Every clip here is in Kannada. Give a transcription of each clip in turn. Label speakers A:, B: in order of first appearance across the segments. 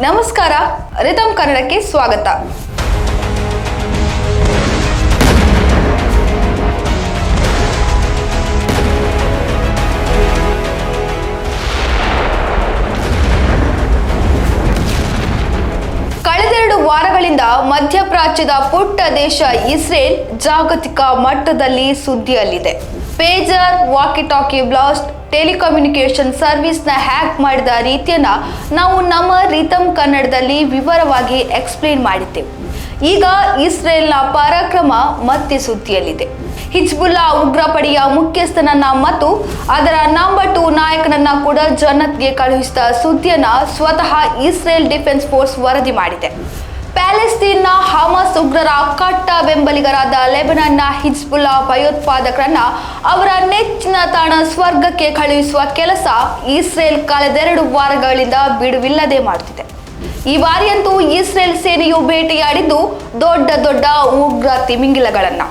A: ನಮಸ್ಕಾರ ರಿತಮ್ ಕನ್ನಡಕ್ಕೆ ಸ್ವಾಗತ. ಕಳೆದೆರಡು ವಾರಗಳಿಂದ ಮಧ್ಯಪ್ರಾಚ್ಯದ ಪುಟ್ಟ ದೇಶ ಇಸ್ರೇಲ್ ಜಾಗತಿಕ ಮಟ್ಟದಲ್ಲಿ ಸುದ್ದಿಯಲ್ಲಿದೆ. Pager walkie talkie blast telecommunication ಸರ್ವಿಸ್ನ ಹ್ಯಾಕ್ ಮಾಡಿದ ರೀತಿಯನ್ನು ನಾವು ನಮ್ಮ ರೀತಮ್ ಕನ್ನಡದಲ್ಲಿ ವಿವರವಾಗಿ ಎಕ್ಸ್ಪ್ಲೇನ್ ಮಾಡಿದ್ದೆವು. ಈಗ ಇಸ್ರೇಲ್ನ ಪರಾಕ್ರಮ ಮತ್ತೆ ಸುದ್ದಿಯಲ್ಲಿದೆ. ಹಿಜ್ಬುಲ್ಲಾ ಉಗ್ರಪಡೆಯ ಮುಖ್ಯಸ್ಥನನ್ನ ಮತ್ತು ಅದರ ನಂಬರ್ ಟು ನಾಯಕನನ್ನ ಕೂಡ ಜನತ್ಗೆ ಕಳುಹಿಸಿದ ಸುದ್ದಿಯನ್ನ ಸ್ವತಃ ಇಸ್ರೇಲ್ ಡಿಫೆನ್ಸ್ ಫೋರ್ಸ್ ವರದಿ ಮಾಡಿದೆ. ಪ್ಯಾಲೆಸ್ತೀನ್ನ ಹಮಾಸ್ ಉಗ್ರರ ಕಟ್ಟ ಬೆಂಬಲಿಗರಾದ ಲೆಬನನ್ನ ಹಿಜ್ಬುಲ್ಲಾ ಭಯೋತ್ಪಾದಕರನ್ನ ಅವರ ನೆಚ್ಚಿನ ತಾಣ ಸ್ವರ್ಗಕ್ಕೆ ಕಳುಹಿಸುವ ಕೆಲಸ ಇಸ್ರೇಲ್ ಕಳೆದೆರಡು ವಾರಗಳಿಂದ ಬಿಡುವಿಲ್ಲದೆ ಮಾಡುತ್ತಿದೆ ಈ ಬಾರಿಯಂತೂ ಇಸ್ರೇಲ್ ಸೇನೆಯು ಭೇಟಿಯಾಡಿದ್ದು ದೊಡ್ಡ ದೊಡ್ಡ ಉಗ್ರ ತಿಮಿಂಗಿಲಗಳನ್ನ.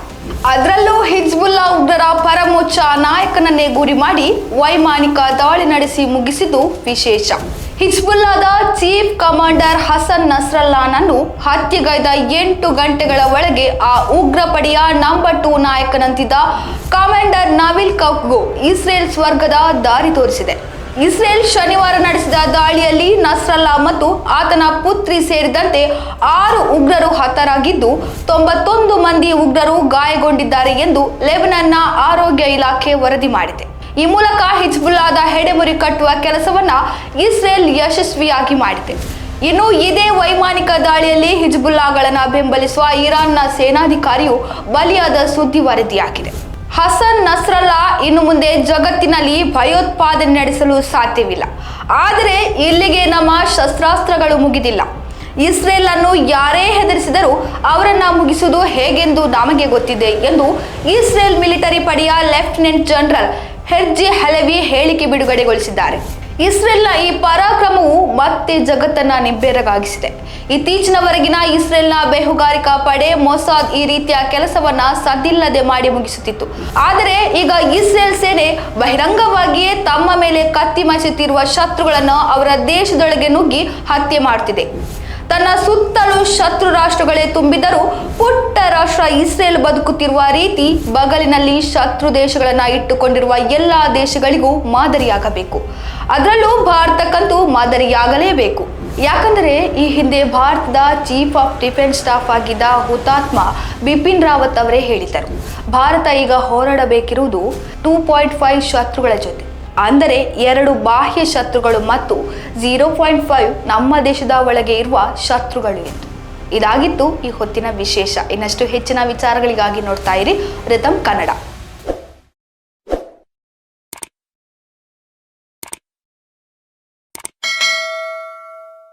A: ಅದರಲ್ಲೂ ಹಿಜ್ಬುಲ್ಲಾ ಉಗ್ರರ ಪರಮೋಚ್ಚ ನಾಯಕನನ್ನೇ ಗುರಿ ಮಾಡಿ ವೈಮಾನಿಕ ದಾಳಿ ನಡೆಸಿ ಮುಗಿಸಿದ್ದು ವಿಶೇಷ. ಹಿಜ್ಬುಲ್ಲಾದ ಚೀಫ್ ಕಮಾಂಡರ್ ಹಸನ್ ನಸ್ರಲ್ಲಾನನ್ನು ಹತ್ಯೆಗೈದ ಎಂಟು ಗಂಟೆಗಳ ಒಳಗೆ ಆ ಉಗ್ರ ಪಡೆಯ ನಂಬರ್ ಟೂ ನಾಯಕನಂತಿದ್ದ ಕಮಾಂಡರ್ ನವಿಲ್ ಕೌಕ್ಗೂ ಇಸ್ರೇಲ್ ಸ್ವರ್ಗದ ದಾರಿ ತೋರಿಸಿದೆ. ಇಸ್ರೇಲ್ ಶನಿವಾರ ನಡೆಸಿದ ದಾಳಿಯಲ್ಲಿ ನಸ್ರಲ್ಲಾ ಮತ್ತು ಆತನ ಪುತ್ರಿ ಸೇರಿದಂತೆ ಆರು ಉಗ್ರರು ಹತರಾಗಿದ್ದು, ತೊಂಬತ್ತೊಂದು ಮಂದಿ ಉಗ್ರರು ಗಾಯಗೊಂಡಿದ್ದಾರೆ ಎಂದು ಲೆಬನನ್ನ ಆರೋಗ್ಯ ಇಲಾಖೆ ವರದಿ ಮಾಡಿದೆ. ಈ ಮೂಲಕ ಹಿಜ್ಬುಲ್ಲಾದ ಹೆಡೆಮುರಿ ಕಟ್ಟುವ ಕೆಲಸವನ್ನ ಇಸ್ರೇಲ್ ಯಶಸ್ವಿಯಾಗಿ ಮಾಡಿದೆ. ಇನ್ನು ಇದೇ ವೈಮಾನಿಕ ದಾಳಿಯಲ್ಲಿ ಹಿಜ್ಬುಲ್ಲಾಗಳನ್ನ ಬೆಂಬಲಿಸುವ ಇರಾನ್ನ ಸೇನಾಧಿಕಾರಿಯು ಬಲಿಯಾದ ಸುದ್ದಿ ವರದಿಯಾಗಿದೆ. ಹಸನ್ ನಸ್ರಲ್ಲಾ ಇನ್ನು ಮುಂದೆ ಜಗತ್ತಿನಲ್ಲಿ ಭಯೋತ್ಪಾದನೆ ನಡೆಸಲು ಸಾಧ್ಯವಿಲ್ಲ. ಆದರೆ ಇಲ್ಲಿಗೆ ನಮ್ಮ ಶಸ್ತ್ರಾಸ್ತ್ರಗಳು ಮುಗಿದಿಲ್ಲ. ಇಸ್ರೇಲ್ ಅನ್ನು ಯಾರೇ ಹೆದರಿಸಿದರೂ ಅವರನ್ನ ಮುಗಿಸುವುದು ಹೇಗೆಂದು ನಮಗೆ ಗೊತ್ತಿದೆ ಎಂದು ಇಸ್ರೇಲ್ ಮಿಲಿಟರಿ ಪಡೆಯ ಲೆಫ್ಟಿನೆಂಟ್ ಜನರಲ್ ಹೆರ್ಜಿ ಹಲವಿ ಹೇಳಿಕೆ ಬಿಡುಗಡೆಗೊಳಿಸಿದ್ದಾರೆ. ಇಸ್ರೇಲ್ನ ಈ ಪರಾಕ್ರಮವು ಮತ್ತೆ ಜಗತ್ತನ್ನ ನಿಬ್ಬೆರಗಾಗಿಸಿದೆ. ಇತ್ತೀಚಿನವರೆಗಿನ ಇಸ್ರೇಲ್ನ ಬೇಹುಗಾರಿಕಾ ಪಡೆ ಮೊಸಾದ್ ಈ ರೀತಿಯ ಕೆಲಸವನ್ನ ಸದಿಲ್ಲದೆ ಮಾಡಿ ಮುಗಿಸುತ್ತಿತ್ತು. ಆದರೆ ಈಗ ಇಸ್ರೇಲ್ ಸೇನೆ ಬಹಿರಂಗವಾಗಿಯೇ ತಮ್ಮ ಮೇಲೆ ಕತ್ತಿ ಮಸುತ್ತಿರುವ ಶತ್ರುಗಳನ್ನು ಅವರ ದೇಶದೊಳಗೆ ನುಗ್ಗಿ ಹತ್ಯೆ ಮಾಡುತ್ತಿದೆ ತನ್ನ ಸುತ್ತಲೂ ಶತ್ರು ರಾಷ್ಟ್ರಗಳೇ ತುಂಬಿದರೂ ಪುಟ್ಟ ರಾಷ್ಟ್ರ ಇಸ್ರೇಲ್ ಬದುಕುತ್ತಿರುವ ರೀತಿ ಬಗಲಿನಲ್ಲಿ ಶತ್ರು ದೇಶಗಳನ್ನ ಇಟ್ಟುಕೊಂಡಿರುವ ಎಲ್ಲ ದೇಶಗಳಿಗೂ ಮಾದರಿಯಾಗಬೇಕು. ಅದರಲ್ಲೂ ಭಾರತಕ್ಕಂತೂ ಮಾದರಿಯಾಗಲೇಬೇಕು. ಯಾಕಂದರೆ ಈ ಹಿಂದೆ ಭಾರತದ ಚೀಫ್ ಆಫ್ ಡಿಫೆನ್ಸ್ ಸ್ಟಾಫ್ ಆಗಿದ್ದ ಹುತಾತ್ಮ ಬಿಪಿನ್ ರಾವತ್ ಅವರೇ ಹೇಳಿದರು ಭಾರತ ಈಗ ಹೋರಾಡಬೇಕಿರುವುದು ಟೂ ಪಾಯಿಂಟ್ ಫೈವ್ ಶತ್ರುಗಳ ಜೊತೆ. ಅಂದರೆ ಎರಡು ಬಾಹ್ಯ ಶತ್ರುಗಳು ಮತ್ತು ಝೀರೋ ಪಾಯಿಂಟ್ ಫೈವ್ ನಮ್ಮ ದೇಶದ ಒಳಗೆ ಇರುವ ಶತ್ರುಗಳು ಎಂದು. ಇದಾಗಿತ್ತು ಈ ಹೊತ್ತಿನ ವಿಶೇಷ. ಇನ್ನಷ್ಟು ಹೆಚ್ಚಿನ ವಿಚಾರಗಳಿಗಾಗಿ ನೋಡ್ತಾ ಇರಿ. ರಿತಮ್ ಕನ್ನಡ.